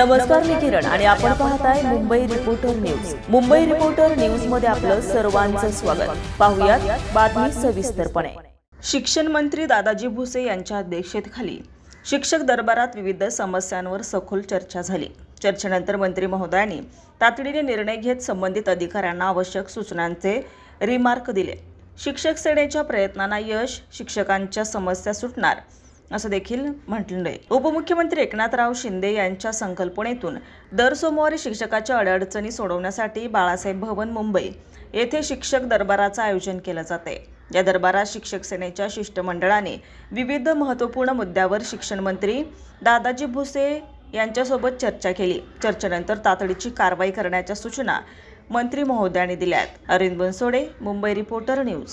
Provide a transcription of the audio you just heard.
नमस्कार मी किरण. आणि आपण पाहताय Mumbai reporter news Mumbai reporter न्यूजमध्ये आपलं सर्वांचं स्वागत. पाहुयात बातमी सविस्तरपणे. शिक्षण मंत्री दादाजी भुसे यांच्या अध्यक्षतेखाली शिक्षक दरबारात विविध समस्यांवर सखोल चर्चा झाली. चर्चेनंतर मंत्री महोदयांनी तातडीने निर्णय घेत संबंधित अधिकाऱ्यांना आवश्यक सूचनांचे रिमार्क दिले. शिक्षक सेनेच्या प्रयत्नांना यश शिक्षकांच्या समस्या सुटणार असं देखील म्हटलं उपमुख्यमंत्री एकनाथराव शिंदे यांच्या संकल्पनेतून दर सोमवारी शिक्षकाच्या अडअडचणी सोडवण्यासाठी बाळासाहेब भवन मुंबई येथे शिक्षक दरबाराचं आयोजन केलं जाते या दरबारात शिक्षक सेनेच्या शिष्टमंडळाने विविध महत्त्वपूर्ण मुद्द्यावर शिक्षण मंत्री दादाजी भुसे यांच्यासोबत चर्चा केली. चर्चेनंतर तातडीची कारवाई करण्याच्या सूचना मंत्री महोदयांनी दिल्यात. Arvind Bansode Mumbai reporter news.